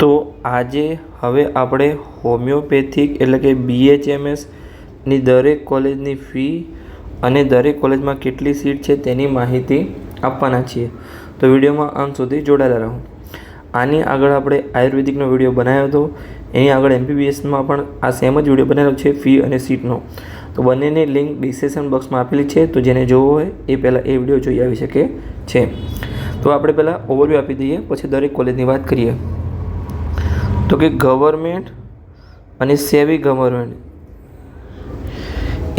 તો આજે હવે આપણે હોમિયોપેથિક એટલે કે બીએચએમએસની દરેક કોલેજની ફી અને દરેક કોલેજમાં કેટલી સીટ છે તેની માહિતી આપવાના છીએ. તો વિડીયોમાં અંત સુધી જોડાયેલા રહો. આની આગળ આપણે આયુર્વેદિકનો વીડિયો બનાવ્યો હતો. એની આગળ એમબીબીએસમાં પણ આ સેમ જ વીડિયો બનાવેલો છે, ફી અને સીટનો. તો બંનેની લિંક ડિસ્ક્રિપ્શન બોક્સમાં આપેલી છે, તો જેને જોવો હોય એ પહેલાં એ વીડિયો જોઈ આવી શકે છે. તો આપણે પહેલાં ઓવરવ્યૂ આપી દઈએ, પછી દરેક કોલેજની વાત કરીએ. તો કે ગવર્મેન્ટ અને સેવી ગવર્મેન્ટ.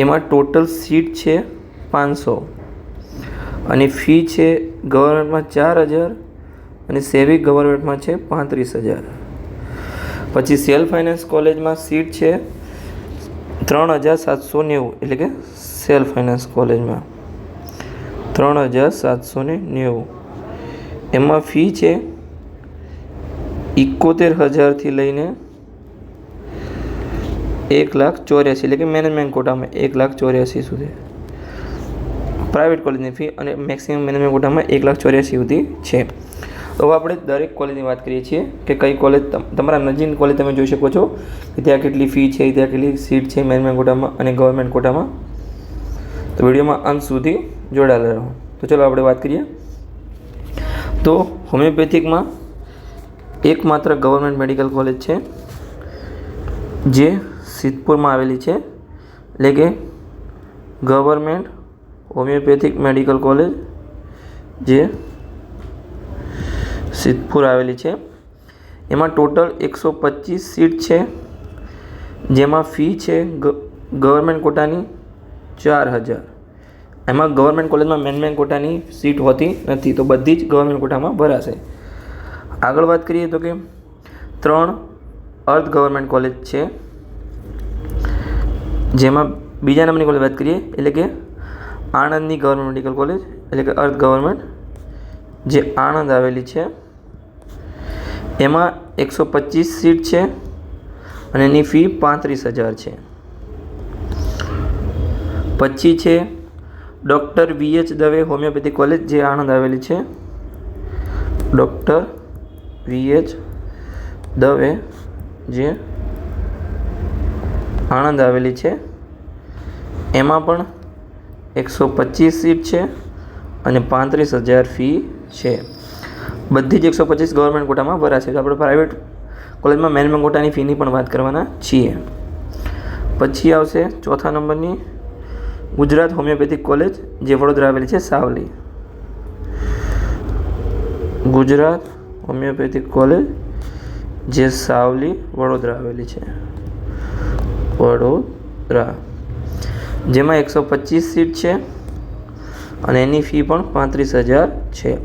એમાં ટોટલ સીટ છે પાંચસો અને ફી છે ગવર્મેન્ટમાં ચાર હજાર અને સેવી ગવર્મેન્ટમાં છે પાંત્રીસ હજાર. પછી સેલ્ફ ફાઇનાન્સ કોલેજમાં સીટ છે ત્રણ હજાર સાતસો નેવું, એટલે કે સેલ્ફ ફાઇનાન્સ કોલેજમાં. ત્રણ હજાર સાતસો નેવું. એમાં ફી છે એકોતેર હજારથી લઈને એક લાખ ચોર્યાસી એટલે કે મેનેજમેન્ટ કોટામાં એક લાખ ચોર્યાસી સુધી પ્રાઇવેટ કોલેજની ફી અને મેક્સિમમ મેનેજમેન્ટ કોટામાં એક લાખ ચોર્યાસી સુધી છે. તો હવે આપણે દરેક કોલેજની વાત કરીએ છીએ કે કઈ કોલેજ તમ- તમારા નજીક કોલેજ તમે જોઈ શકો છો કે ત્યાં કેટલી ફી છે, ત્યાં કેટલી સીટ છે મેનેજમેન્ટ કોટામાં અને ગવર્મેન્ટ કોટામાં તો વિડીયોમાં અંત સુધી જોડાયેલા રહો. તો ચલો આપણે વાત કરીએ. તો હોમિયોપેથિકમાં એકમાત્ર ગવર્મેન્ટ મેડિકલ કોલેજ છે, જે સિદ્ધપુરમાં આવેલી છે, એટલે કે ગવર્મેન્ટ હોમિયોપેથિક મેડિકલ કોલેજ, જે સિદ્ધપુર આવેલી છે. એમાં ટોટલ એકસો પચીસ સીટ છે, જેમાં ફી છે ગવર્મેન્ટ કોટાની ચાર હજાર. એમાં ગવર્મેન્ટ કોલેજમાં મેન મેન કોટાની સીટ હોતી નથી, તો બધી જ ગવર્મેન્ટ કોટામાં ભરાશે. આગળ વાત કરીએ તો કે ત્રણ અર્ધ ગવર્મેન્ટ કોલેજ છે. જેમાં બીજા નંબરની કોલેજ વાત કરીએ, એટલે કે આણંદની ગવર્મેન્ટ મેડિકલ કોલેજ, એટલે કે અર્ધ ગવર્મેન્ટ, જે આણંદ આવેલી છે. એમાં એકસો પચીસ સીટ છે અને એની ફી પાંત્રીસ હજાર છે. પછી છે doctor V H Dave homeopathy college, જે આણંદ આવેલી છે. ડૉક્ટર વી એચ દવે જે આણંદ આવેલી છે. એમાં પણ એકસો પચીસ સીટ છે અને પાંત્રીસ હજાર ફી છે. બધી જ એકસો પચીસ ગવર્મેન્ટ કોટામાં ભરાશે તો આપણે પ્રાઇવેટ કોલેજમાં મેનેજમેન્ટ કોટાની ફીની પણ વાત કરવાના છીએ. પછી આવશે ચોથા નંબરની ગુજરાત હોમિયોપેથિક કોલેજ જે વડોદરા આવેલી છે, સાવલી. ગુજરાત હોમિયોપેથિક કોલેજ, જે સાવલી, વડોદરા આવેલી છે. વડોદરા. જેમાં એકસો પચીસ સીટ છે અને એની ફી પણ પાંત્રીસ હજાર છે.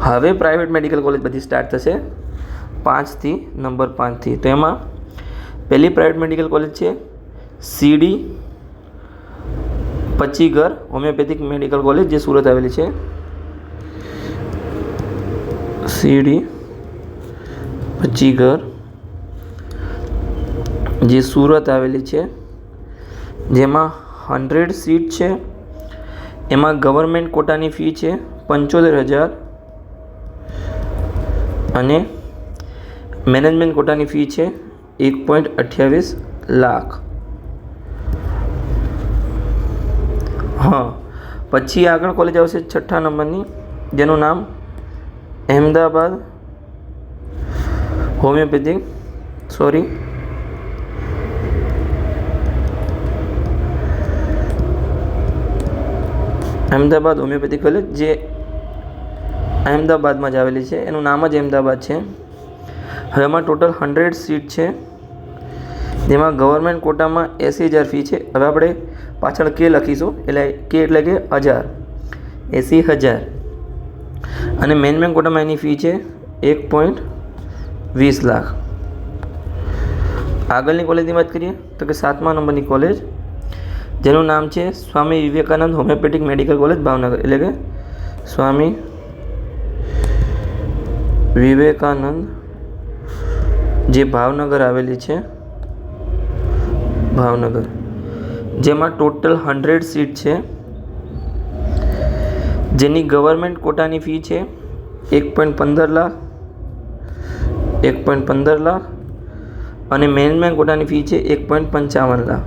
હવે પ્રાઇવેટ મેડિકલ કોલેજ બધી સ્ટાર્ટ થશે પાંચથી, નંબર પાંચથી. તો એમાં પહેલી પ્રાઇવેટ મેડિકલ કોલેજ છે C D, Pachigar homeopathic medical college, જે સુરત આવેલી છે. સીડી ઘર. જે સુરત આવેલી છે, જેમાં હંડ્રેડ સીટ છે. એમાં ગવર્મેન્ટ કોટાની ફી છે પંચોતેર હજાર. અને મેનેજમેન્ટ કોટાની ફી છે એક પોઈન્ટ અઠ્યાવીસ લાખ. હા, પછી આગળ કોલેજ આવશે છઠ્ઠા નંબરની, જેનું નામ Ahmedabad. Homeopathic sorry. Ahmedabad homeopathic college જે અહેમદાબાદમાં જ આવેલી છે. એનું નામ જ અહેમદાબાદ છે. હવે એમાં ટોટલ હંડ્રેડ સીટ છે. જેમાં ગવર્મેન્ટ કોટામાં એંસી હજાર ફી છે. હવે આપણે પાછળ કે લખીશું. એટલે કે એટલે કે હજાર. એંસી હજાર. અને મેન મેન કોટામાં એની ફી છે એક પોઈન્ટ વીસ લાખ. આગળની કોલેજની વાત કરીએ તો કે સાતમા નંબરની કોલેજ જેનું નામ છે Swami Vivekanand homeopathic medical college Bhavnagar. એટલે કે સ્વામી વિવેકાનંદ જે ભાવનગર આવેલી છે, ભાવનગર, જેમાં ટોટલ હંડ્રેડ સીટ છે. જેની ગવર્મેન્ટ કોટાની ફી છે એક પોઈન્ટ પંદર લાખ, એક પોઈન્ટ પંદર લાખ અને મેનેજમેન્ટ કોટાની ફી છે એક પોઈન્ટ પંચાવન લાખ.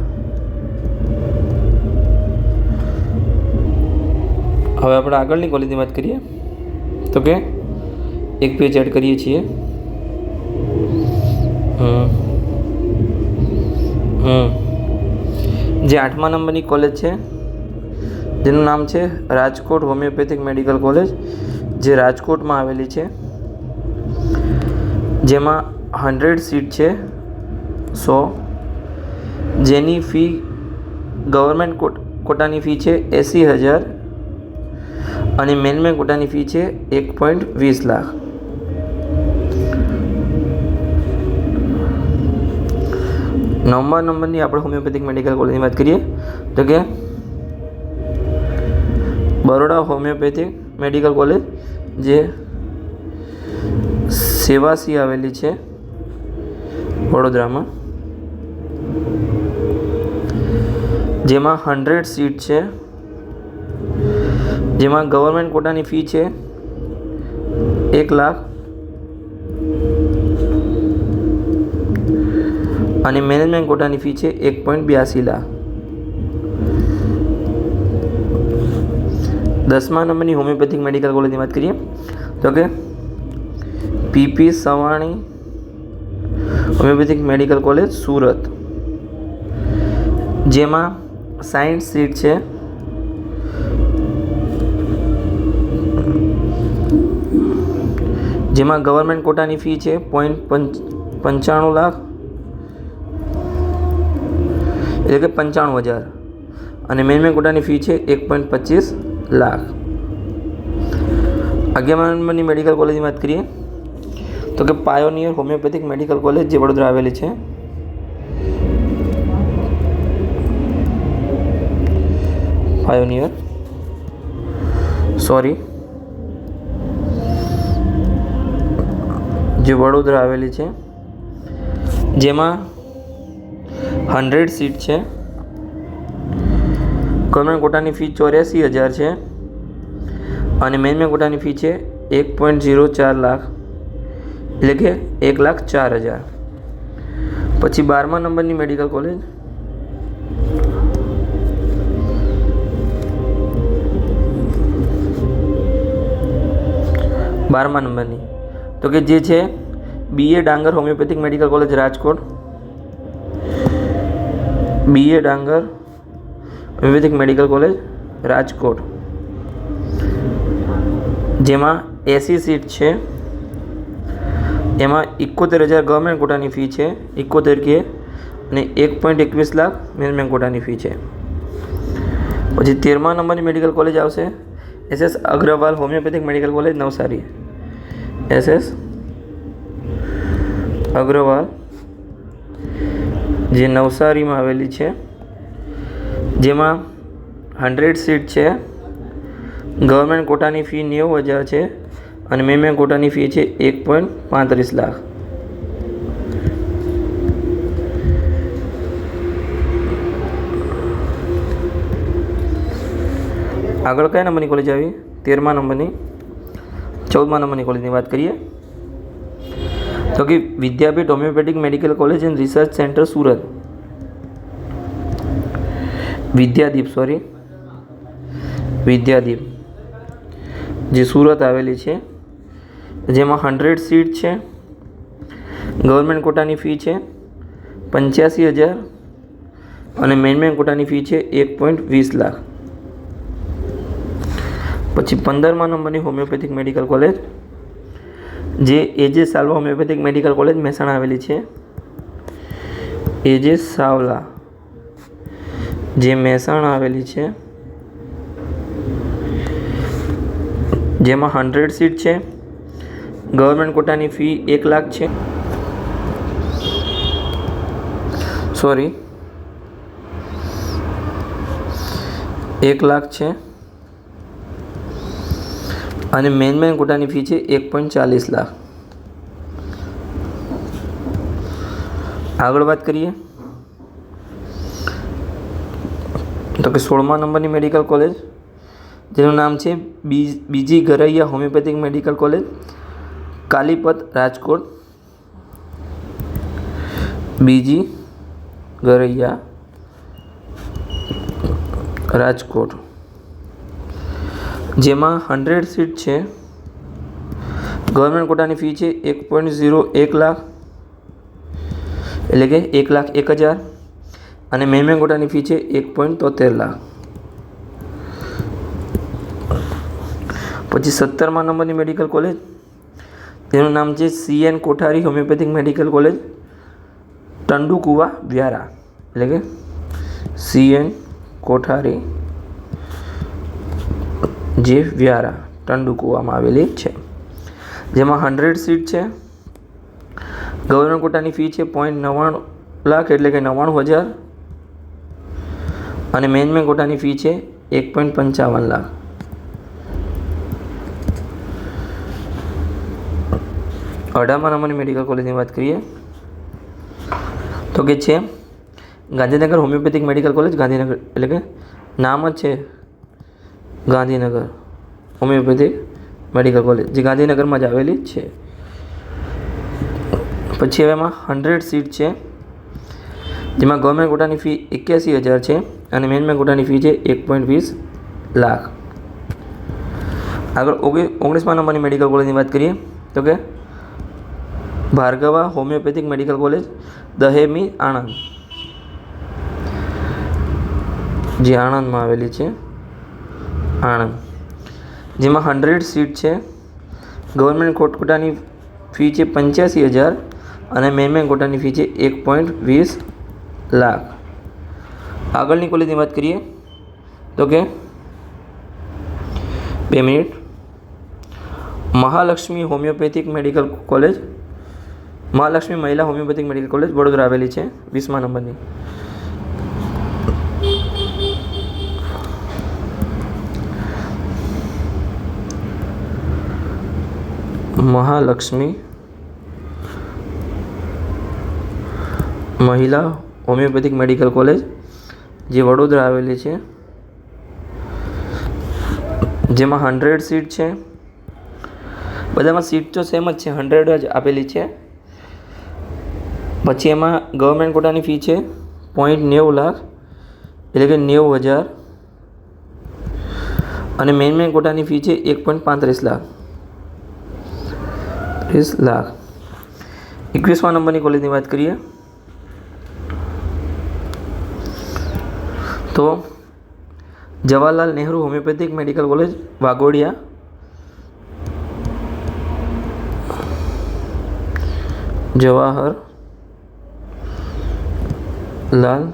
હવે આપણે આગળની કોલેજની વાત કરીએ. તો કે એક પેજ એડ કરીએ છીએ. હમ. જે આઠમા નંબરની કોલેજ છે જેનું નામ છે રાજકોટ હોમિયોપેથિક મેડિકલ કોલેજ, જે રાજકોટમાં આવેલી છે. જેમાં હંડ્રેડ સીટ છે. સો જેની ફી ગવર્મેન્ટ કોટ, કોટાની ફી છે એંસી હજાર અને મેનમેન કોટાની ફી છે એક પોઈન્ટ વીસ લાખ. નવમા નંબરની આપણે હોમિયોપેથિક મેડિકલ કોલેજની વાત કરીએ, તો કે બરોડા હોમિયોપેથિક મેડિકલ કોલેજ, જે સેવાસી આવેલી છે વડોદરામાં. જેમાં હંડ્રેડ સીટ છે. જેમાં ગવર્મેન્ટ કોટાની ફી છે એક લાખ. અને મેનેજમેન્ટ કોટાની ફી છે એક પોઈન્ટ બ્યાસી લાખ. દસમા નંબરની હોમિયોપેથિક મેડિકલ કોલેજની વાત કરીએ, તો કે P P Savani homeopathic medical college Surat. જેમાં સાયન્સ સીટ છે. જેમાં ગવર્મેન્ટ કોટાની ફી છે પોઈન્ટ પંચ પંચાણું લાખ એટલે કે પંચાણું હજાર. અને મેનમેન કોટાની ફી છે એક પોઈન્ટ પચીસ લાખ અગિયાર નંબરની મેડિકલ કોલેજની વાત કરીએ તો કે પાયોનિયર હોમિયોપેથિક મેડિકલ કોલેજ જે વડોદરા આવેલી છે પાયોનિયર સોરી જે વડોદરા આવેલી છે જેમાં હંડ્રેડ સીટ છે ગવર્મેન્ટ કોટાની ફી ચોર્યાસી હજાર છે અને મેનમે કોટાની ફી છે એક પોઈન્ટ ઝીરો ચાર લાખ એટલે કે એક લાખ ચાર હજાર. પછી બારમા નંબરની મેડિકલ કોલેજ બારમા નંબરની. તો કે જે છે B A Dangar homeopathic medical college Rajkot. B A Dangar homeopathic medical college, Rajkot. જેમાં એસી સીટ છે. એમાં એકોતેર હજાર ગવર્મેન્ટ કોટાની ફી છે, એકોતેર કે, અને એક પોઈન્ટ એકવીસ લાખ મેનેજમેન્ટ કોટાની ફી છે. પછી તેરમા નંબરની મેડિકલ કોલેજ આવશે. S S Agrawal homeopathic medical college Navsari. S S Agrawal, જે નવસારીમાં આવેલી છે. જેમાં હન્ડ્રેડ સીટ છે. ગવર્મેન્ટ કોટાની ફી નેવું હજાર છે અને મેમે કોટાની ફી છે એક પોઈન્ટ પાંત્રીસ લાખ. આગળ કયા નંબરની કોલેજ આવી? તેરમા નંબરની. ચૌદમા નંબરની કોલેજની વાત કરીએ. તો કે Vidyapeeth homeopathic medical college and research centre Surat. Vidyadeep sorry Vidyadeep. જે સુરત આવેલી છે, જેમાં હંડ્રેડ સીટ છે ગવર્મેન્ટ કોટાની ફી છે, પંચ્યાસી હજાર અને મેનમેન કોટાની ફી છે એક પોઈન્ટ વીસ લાખ. પછી પંદરમા નંબરની હોમિયોપેથિક મેડિકલ કોલેજ જે A J Salva homeopathic medical college Mehsana આવેલી છે એજે સાવલા જે મહેસાણા આવેલી છે, જેમાં હંડ્રેડ સીટ છે ગવર્મેન્ટ કોટાની ફી એક લાખ છે. સોરી એક લાખ છે. અને મેન મેન કોટાની ફી છે એક પોઈન્ટ ચાલીસ લાખ. આગળ વાત કરીએ. તો કે સોળમા નંબરની મેડિકલ કોલેજ, જેનું નામ છે B B G Garaiya homeopathic medical college, Kalipat Rajkot. B G Garaiya Rajkot. જેમાં હંડ્રેડ સીટ છે. ગવર્મેન્ટ કોટાની ફી છે એક પોઈન્ટ ઝીરો એક લાખ, એટલે કે એક લાખ એક હજાર. અને મેમે કોટાની ફી છે એક પોઈન્ટ તોતેર લાખ. પછી સત્તરમા નંબરની મેડિકલ કોલેજ. તેનું નામ છે C N Kothari homeopathic medical college, Tandukuva, Vyara. એટલે કે સી એન કોઠારી, જે વ્યારા, ટંડુકુવામાં આવેલી છે. જેમાં હંડ્રેડ સીટ છે. ગવર્નર કોટાની ફી છે પોઈન્ટ નવ્વાણું લાખ એટલે કે નવ્વાણું હજાર. અને મેનેજમેન્ટ કોટાની ફી છે એક પોઈન્ટ પંચાવન લાખ. અઢારમા નંબરની મેડિકલ કોલેજની વાત કરીએ, તો કે છે, Gandhinagar homeopathic medical college Gandhinagar, એટલે કે નામ જ છે ગાંધીનગર હોમિયોપેથિક મેડિકલ કોલેજ જે ગાંધીનગરમાં જ આવેલી છે. પછી હવે એમાં હંડ્રેડ સીટ છે. જેમાં ગવર્મેન્ટ કોટાની ફી એક્યાસી હજાર છે અને મેનેજમેન્ટ કોટાની ફી છે એક પોઈન્ટ વીસ લાખ. આગળ ઓગણી ઓગણીસમા નંબરની મેડિકલ કોલેજની વાત કરીએ તો કે Bhargava homeopathic medical college Dahemi Anand. જે આણંદમાં આવેલી છે, આણંદ. જેમાં હંડ્રેડ સીટ છે, ગવર્મેન્ટ કોટકોટાની ફી છે પંચ્યાસી હજાર અને મેનમેન કોટાની ફી છે એક પોઈન્ટ વીસ લાખ. આગળની કોલેજની વાત કરીએ, તો કે બે minute. Mahalakshmi homeopathic medical college. Mahalakshmi Mahila homeopathic medical college Vadodara આવેલી છે, વીસમા નંબરની. Mahalakshmi Mahila homeopathic medical college, જે વડોદરા આવેલી છે. જેમાં હંડ્રેડ સીટ છે. બધામાં સીટ તો સેમ જ છે હંડ્રેડ જ આપેલી છે. પછી એમાં ગવર્મેન્ટ કોટાની ફી છે પોઈન્ટ નેવું લાખ, એટલે કે નેવું હજાર. અને મેન મેન કોટાની ફી છે એક પોઈન્ટ પાંત્રીસ લાખ. ત્રીસ લાખ. એકવીસમા નંબરની કોલેજની વાત કરીએ. તો Jawaharlal Nehru homeopathic medical college, Waghodia. Jawaharlal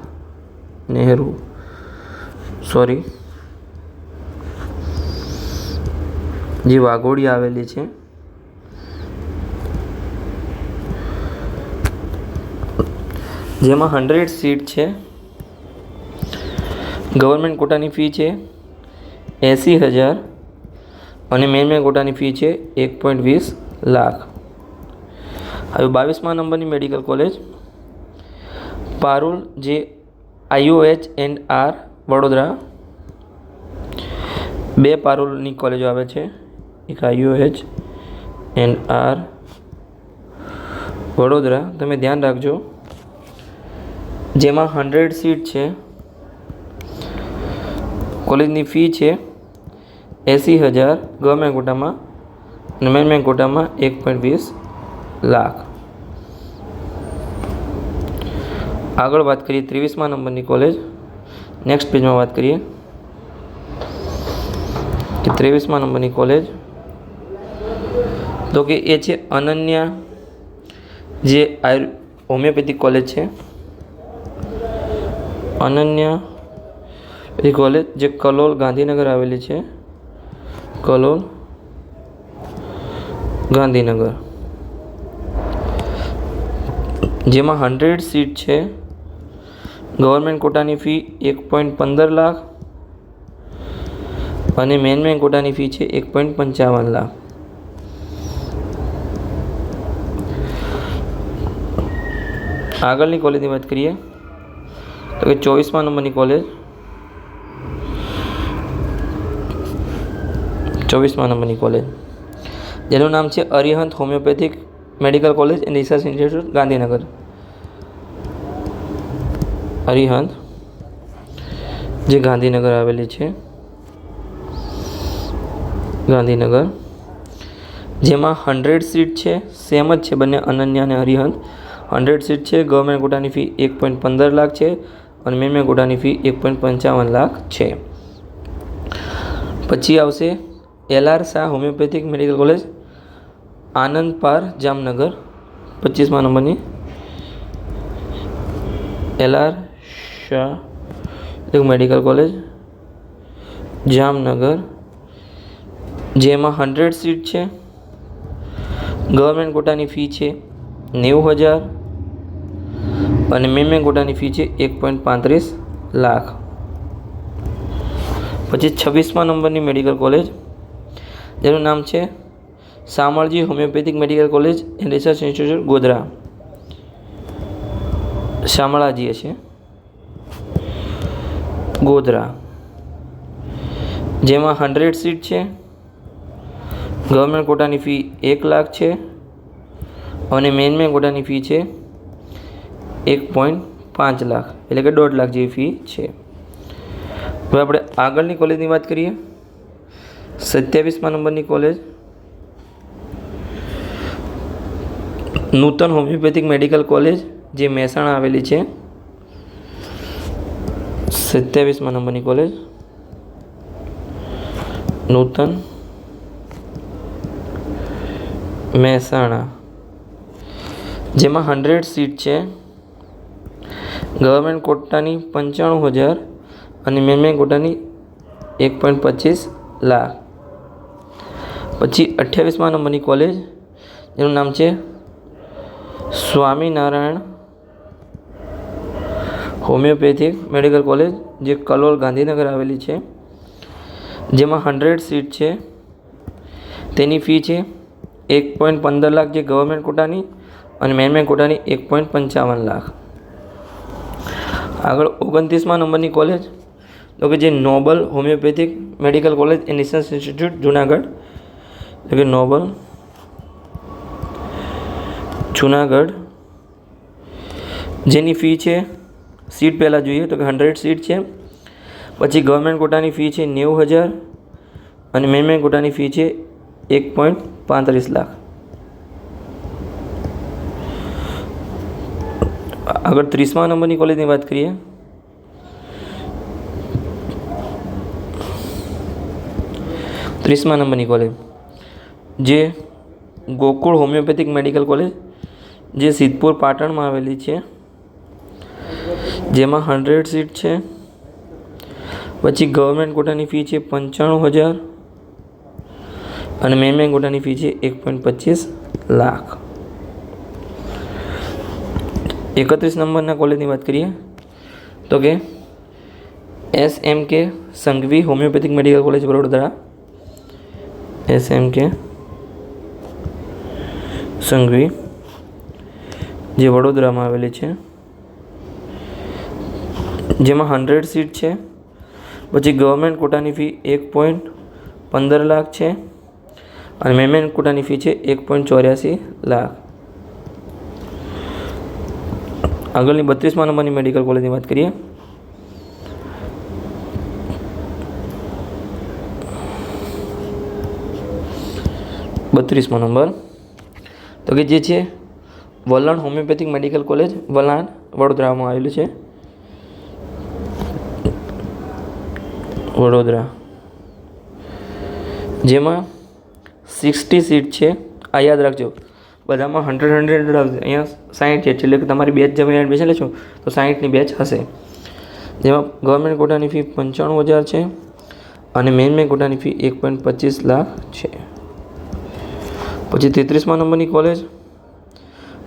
Nehru. Sorry જે વાઘોડિયા આવેલી છે. જેમાં હંડ્રેડ સીટ છે. ગવર્મેન્ટ કોટાની ફી છે એંસી હજાર અને મેન મેન કોટાની ફી છે એક પોઈન્ટ વીસ લાખ. હવે બાવીસમા નંબરની મેડિકલ કોલેજ. પારુલ જે આઈઓએચ એન્ડ આર વડોદરા. બે પારુલની કોલેજો આવે છે. એક આઈઓએચ એન્ડ આર વડોદરા. તમે ધ્યાન રાખજો. જેમાં હંડ્રેડ સીટ છે. કોલેજની ફી છે એંસી હજાર ગવર્મેન્ટ કોટામાં અને મેનેજમેન્ટ કોટામાં એક પોઈન્ટ વીસ લાખ. આગળ વાત કરીએ ત્રેવીસમા નંબરની કોલેજ. નેક્સ્ટ પેજમાં વાત કરીએ. કે ત્રેવીસમા નંબરની કોલેજ. તો કે એ છે અનન્યા, જે આયુ હોમિયોપેથિક કોલેજ છે. અનન્યા એ કોલેજ જે કલોલ ગાંધીનગર આવેલી છે. કલોલ ગાંધીનગર. જેમાં હંડ્રેડ સીટ છે. ગવર્મેન્ટ કોટાની ફી એક પોઈન્ટ પંદર લાખ અને મેન મેન કોટાની ફી છે એક પોઈન્ટ પંચાવન લાખ. આગળની કોલેજની વાત કરીએ તો કે ચોવીસમા નંબરની કોલેજ ચોવીસમા નંબરની કોલેજ જેનું નામ છે Arihant homeopathic medical college and research institute Gandhinagar. Arihant, જે ગાંધીનગર આવેલી છે. ગાંધીનગર, જેમાં હંડ્રેડ સીટ છે સેમ જ છે બંને અનન્યા અને હરિહંત હંડ્રેડ સીટ છે ગવર્મેન્ટ કોટાની ફી એક પોઈન્ટ પંદર લાખ છે અને મેમે કોટાની ફી એક પોઈન્ટ પંચાવન લાખ છે. પછી આવશે L R Shah homeopathic medical college, Anand પાર જામનગર, પચીસમા નંબરની. L R Shah medical college, Jamnagar. જેમાં હંડ્રેડ સીટ છે. ગવર્મેન્ટ કોટાની ફી છે નેવું હજાર અને મેમે કોટાની ફી છે એક પોઈન્ટ પાંત્રીસ લાખ. પછી છવ્વીસમા નંબરની મેડિકલ કોલેજ જેનું નામ છે Shamlaji homeopathic medical college and research institute Godhra. શામળાજીએ છે. ગોધરા. જેમાં હંડ્રેડ સીટ છે. ગવર્મેન્ટ કોટાની ફી એક લાખ છે અને મેન મેન કોટાની ફી છે એક પોઈન્ટ પાંચ લાખ, એટલે કે દોઢ લાખ જેવી ફી છે. હવે આપણે આગળની કોલેજની વાત કરીએ. સત્યાવીસમા નંબરની college Nutan homeopathic medical college જે મહેસાણા આવેલી છે. સત્યાવીસમા નંબરની કોલેજ નૂતન મહેસાણા. જેમાં હંડ્રેડ સીટ છે. ગવર્મેન્ટ કોટાની પંચાણું હજાર અને મેમે કોટાની એક પોઈન્ટ પચીસ લાખ. પછી અઠ્યાવીસમાં નંબરની કોલેજ જેનું નામ છે સ્વામિનારાયણ હોમિયોપેથિક મેડિકલ કોલેજ જે કલોલ ગાંધીનગર આવેલી છે. જેમાં હંડ્રેડ સીટ છે. તેની ફી છે એક પોઈન્ટ પંદર લાખ જે ગવર્મેન્ટ કોટાની અને મેન કોટાની એક પોઈન્ટ પંચાવન લાખ. આગળ ઓગણત્રીસમાં નંબરની કોલેજ તો કે જે Noble homeopathic medical college and research institute Junagadh એટલે કે નોબલ જુનાગઢ જેની ફી છે સીટ પહેલાં જોઈએ તો કે હંડ્રેડ સીટ છે. પછી ગવર્મેન્ટ કોટાની ફી છે નેવું હજાર અને મેન મેન કોટાની ફી છે એક પોઈન્ટ પાંત્રીસ લાખ. આગળ ત્રીસમા નંબરની કોલેજની વાત કરીએ. ત્રીસમા નંબરની કોલેજ જે ગોકુળ હોમિયોપેથિક મેડિકલ કોલેજ, જે સિદ્ધપુર પાટણમાં આવેલી છે, જેમાં હંડ્રેડ સીટ છે. પછી ગવર્મેન્ટ કોટાની ફી છે પંચાણું હજાર અને મેમેન કોટાની ફી છે એક પોઈન્ટ પચીસ લાખ. એકત્રીસ નંબરના કોલેજની વાત કરીએ તો કે S M K Sanghvi homeopathic medical college Vadodara. S M K Sanghvi, જે વડોદરામાં આવેલી છે. જેમાં હંડ્રેડ સીટ છે. પછી ગવર્મેન્ટ કોટાની ફી એક પોઈન્ટ પંદર લાખ છે અને મેમેન કોટાની ફી છે એક પોઈન્ટ ચોર્યાસી લાખ. આગળની બત્રીસમાં નંબરની મેડિકલ કોલેજની વાત કરીએ. બત્રીસમો નંબર. તો કે જે છે, વલણ હોમિયોપેથિક મેડિકલ કોલેજ, વલણ વડોદરામાં આવેલું છે. વડોદરા. જેમાં સિક્સટી સીટ છે. આ યાદ રાખજો. બધામાં હંડ્રેડ હંડ્રેડ આવશે અહીંયા સાઠ છે. એટલે કે તમારી બેચ તમે એડમિશન લેશો, તો સાઠની બેચ હશે. જેમાં ગવર્મેન્ટ કોટાની ફી પંચાણું હજાર છે અને મેન મેન કોટાની ફી એક પોઈન્ટ પચીસ લાખ છે. પછી તેત્રીસમા નંબરની કોલેજ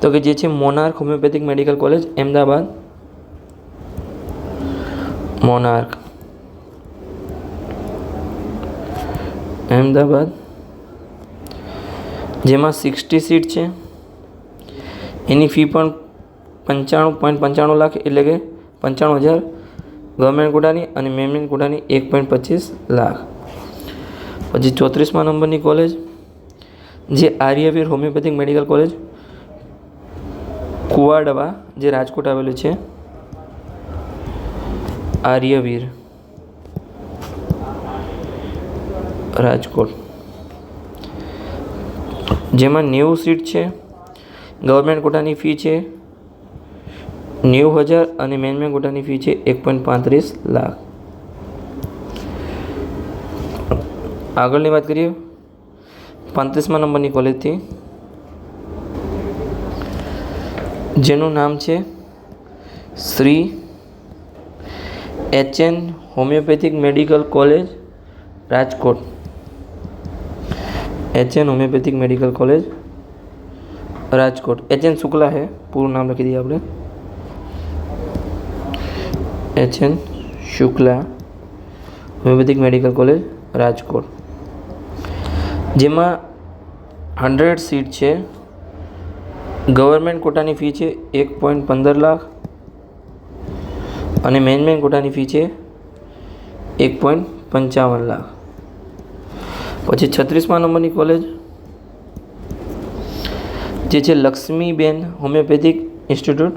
તો કે જે છે Monarch homeopathic medical college Ahmedabad. Monarch Ahmedabad. જેમાં સિક્સટી સીટ છે. એની ફી પણ પંચાણું પોઈન્ટ પંચાણું લાખ, એટલે કે પંચાણું હજાર ગવર્મેન્ટ કોટાની અને મેમેન્ટ કોટાની એક પોઈન્ટ પચીસ લાખ. પછી ચોત્રીસમા નંબરની કોલેજ જે Aryaveer homeopathic medical college, Kuvadva જે રાજકોટ આવેલું છે, આર્યવીર. રાજકોટ. જેમાં નેવું સીટ છે, ગવર્મેન્ટ કોટાની ફી છે, નેવું હજાર અને મેનેજમેન્ટ કોટાની ફી છે, એક પોઈન્ટ પાંત્રીસ લાખ. આગળની વાત કરીએ પાંત્રીસમા નંબરની કોલેજથી જેનું નામ છે Shri H N homeopathic medical college, Rajkot. H N homeopathic medical college, Rajkot. H N Shukla હે, પૂરું નામ લખી દઈએ આપણે. H N Shukla homeopathic medical college, Rajkot. જેમાં હંડ્રેડ સીટ છે. ગવર્મેન્ટ કોટાની ફી છે એક પોઈન્ટ પંદર લાખ. અને મેનેજમેન્ટ કોટાની ફી છે એક પોઈન્ટ પંચાવન લાખ. પછી છત્રીસમા નંબરની કોલેજ જે છે લક્ષ્મીબેન હોમિયોપેથિક ઇન્સ્ટિટ્યૂટ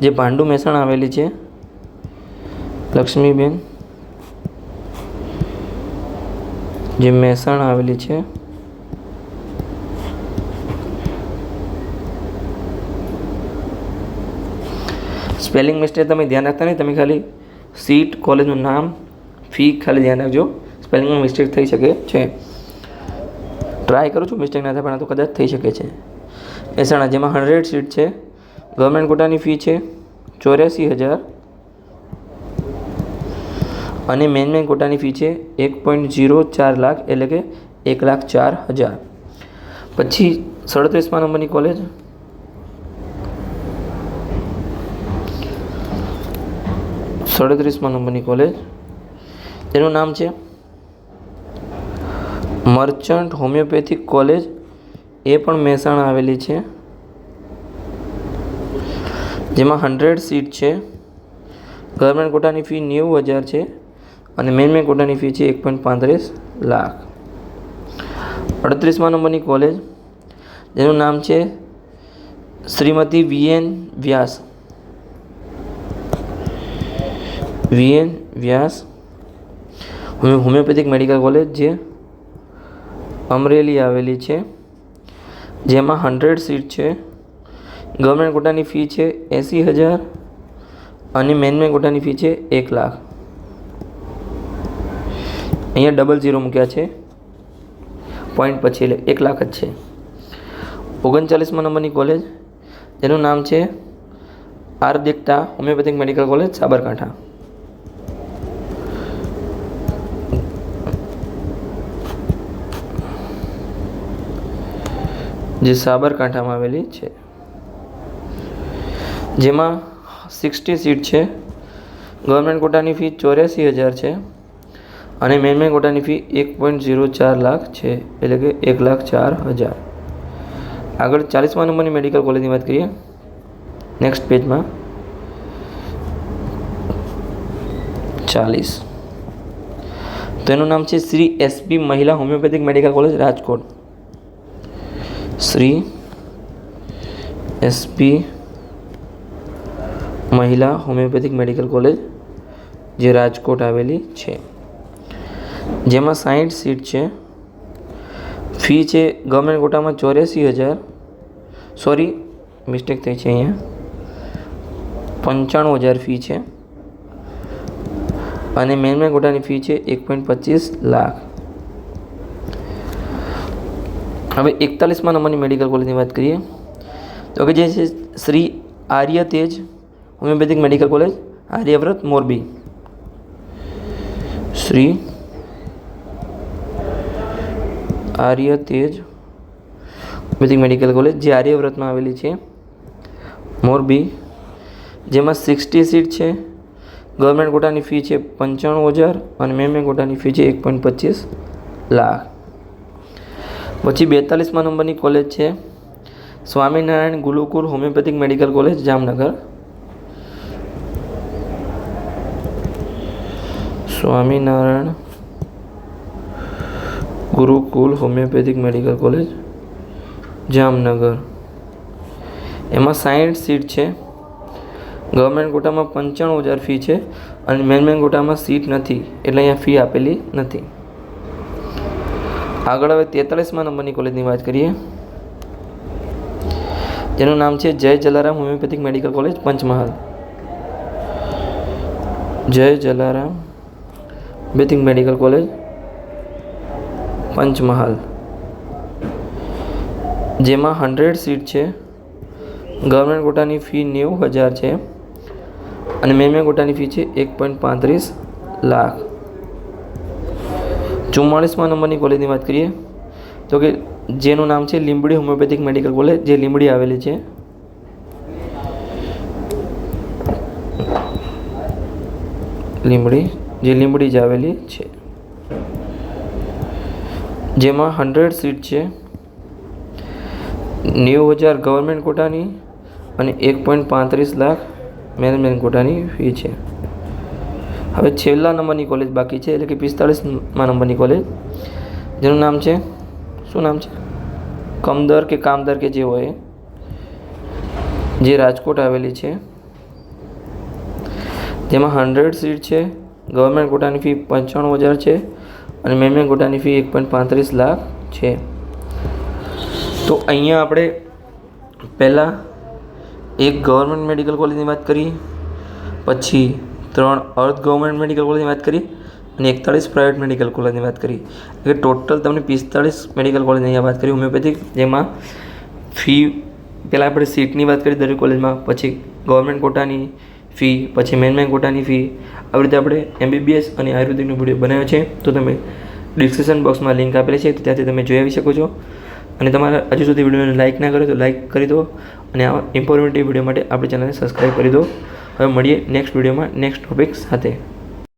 જે ભાંડુ મહેસાણા આવેલી છે. લક્ષ્મીબેન. જે મહેસાણા આવેલી છે. સ્પેલિંગ મિસ્ટેક તમે ધ્યાન રાખતા નહીં, તમે ખાલી સીટ કોલેજનું નામ ફી ખાલી ધ્યાન રાખજો. સ્પેલિંગમાં મિસ્ટેક થઈ શકે છે. ટ્રાય કરું છું મિસ્ટેક ના થાય, પણ આ તો કદાચ થઈ શકે છે. મહેસાણા જેમાં હંડ્રેડ સીટ છે ગવર્મેન્ટ કોટાની ફી છે, ચોર્યાસી હજાર. અને મેન મેન કોટાની ફી છે, એક પોઈન્ટ ઝીરો ચાર લાખ, એટલે કે એક લાખ ચાર હજાર. પછી, સડત્રીસમા નંબરની કોલેજ સડત્રીસમા નંબરની કોલેજ તેનું નામ છે મર્ચન્ટ હોમિયોપેથિક કોલેજ. એ પણ મહેસાણા આવેલી છે. જેમાં હંડ્રેડ સીટ છે. ગવર્મેન્ટ કોટાની ફી નેવું હજાર છે અને મેન મેન કોટાની ફી છે એક પોઈન્ટ પાંત્રીસ લાખ. અડત્રીસમા નંબરની કોલેજ. જેનું નામ છે Shrimati V N Vyas. V N Vyas homeopathic medical college જે અમરેલી આવેલી છે, જેમાં હંડ્રેડ સીટ છે. ગવર્મેન્ટ કોટાની ફી છે એંસી હજાર અને મેનમેન કોટાની ફી છે એક લાખ. અહીંયા ડબલ ઝીરો મૂક્યા છે. પોઈન્ટ પછી એટલે એક લાખ જ છે. ઓગણચાલીસમાં નંબરની કોલેજ જેનું નામ છે R homeopathic medical college Sabarkantha. જે સાબરકાંઠામાં આવેલી છે. જેમાં સિક્સટી સીટ છે. ગવર્મેન્ટ કોટાની ફી ચોર્યાસી હજાર છે અને મેનમેન કોટાની ફી એક પોઈન્ટ ઝીરો ચાર લાખ છે, એટલે કે એક લાખ ચાર હજાર. આગળ ચાલીસમા નંબરની મેડિકલ કોલેજની વાત કરીએ. નેક્સ્ટ પેજમાં ચાલીસ. તો એનું નામ છે Shri S P Mahila homeopathic medical college Rajkot. Shri S P Mahila homeopathic medical college, જે રાજકોટ આવેલી છે. જેમાં સાઠ સીટ છે. ફી છે ગવર્મેન્ટ કોટામાં ચોર્યાસી હજાર. સોરી, મિસ્ટેક થઈ છે અહીંયા. પંચાણું હજાર ફી છે. અને મેનમેન કોટાની ફી છે એક પોઈન્ટ પચીસ લાખ. હવે એકતાલીસમાં નંબરની મેડિકલ કોલેજની વાત કરીએ, તો કે જે છે Shri Arya Tej homeopathic medical college Aryavrat Morbi. Shri Arya Tej homeopathic medical college જે આર્યવ્રતમાં આવેલી છે, મોરબી, જેમાં સિક્સટી સીટ છે ગવર્મેન્ટ કોટાની ફી છે પંચાણું હજાર અને મેમે કોટાની ફી છે એક પોઈન્ટ પચીસ લાખ. પછી બેતાલીસમાં નંબરની કોલેજ છે. Swaminarayan Gurukul homeopathic medical college, Jamnagar. Swaminarayan Gurukul homeopathic medical college, Jamnagar. એમાં સાઠ સીટ છે. ગવર્મેન્ટ કોટામાં પંચાણું હજાર ફી છે અને મેન કોટામાં સીટ નથી. એટલે અહીંયા ફી આપેલી નથી. આગળ હવે તેતાલીસમાં નંબરની કોલેજની વાત કરીએ. જેનું નામ છે Jai Jalaram homeopathic medical college Panchmahal. Jai Jalaram homeopathic medical college Panchmahal. જેમાં હંડ્રેડ સીટ છે. ગવર્મેન્ટ કોટાની ફી નેવું હજાર છે. અને મેમે કોટાની ફી છે એક પોઈન્ટ પાંત્રીસ લાખ. ચુમ્માળીસમાં નંબરની કોલેજની વાત કરીએ, તો કે જેનું નામ છે લીંબડી હોમિયોપેથિક મેડિકલ કોલેજ, જે લીંબડી આવેલી છે. લીંબડી, જે લીંબડી જ આવેલી છે. જેમાં હંડ્રેડ સીટ છે, નેવું હજાર ગવર્મેન્ટ કોટાની અને એક પોઈન્ટ પાંત્રીસ લાખ મેનેજમેન્ટ કોટાની ફી છે. હવે છેલ્લા નંબરની કોલેજ બાકી છે, એટલે કે પિસ્તાળીસમાં નંબરની કોલેજ જેનું નામ છે? શું નામ છે? કમદર કે કામદર કે જે હોય જે રાજકોટ આવેલી છે. જેમાં હંડ્રેડ સીટ છે ગવર્મેન્ટ કોટાની ફી પંચાણું હજાર છે, અને મેમે કોટાની ફી એક પોઈન્ટ પાંત્રીસ લાખ છે. તો અહીંયા આપણે પહેલાં એક ગવર્મેન્ટ મેડિકલ કોલેજની વાત કરી પછી ત્રણ અર્ધ ગવર્મેન્ટ મેડિકલ કોલેજની વાત કરી અને એકતાળીસ પ્રાઇવેટ મેડિકલ કોલેજની વાત કરી. એટલે ટોટલ તમને પિસ્તાળીસ મેડિકલ કોલેજની અહીંયા વાત કરી, હોમિયોપેથિક, જેમાં ફી પહેલાં આપણે સીટની વાત કરી દરેક કોલેજમાં, પછી ગવર્મેન્ટ કોટાની ફી, પછી મેન મેન કોટાની ફી. આવી રીતે આપણે એમબીબીએસ અને આયુર્વેદિકનો વીડિયો બનાવ્યો છે. તો તમે ડિસ્ક્રિપ્શન બોક્સમાં લિંક આપેલી છે, તો ત્યાંથી તમે જોઈ આવી શકો છો. અને તમારા હજુ સુધી વિડીયોને લાઇક ના કરો તો લાઇક કરી દો. અને આવા ઇન્ફોર્મેટિવ વીડિયો માટે આપણી ચેનલને સબસ્ક્રાઈબ કરી દો. હવે મળીએ નેક્સ્ટ વિડીયોમાં નેક્સ્ટ ટોપિક સાથે.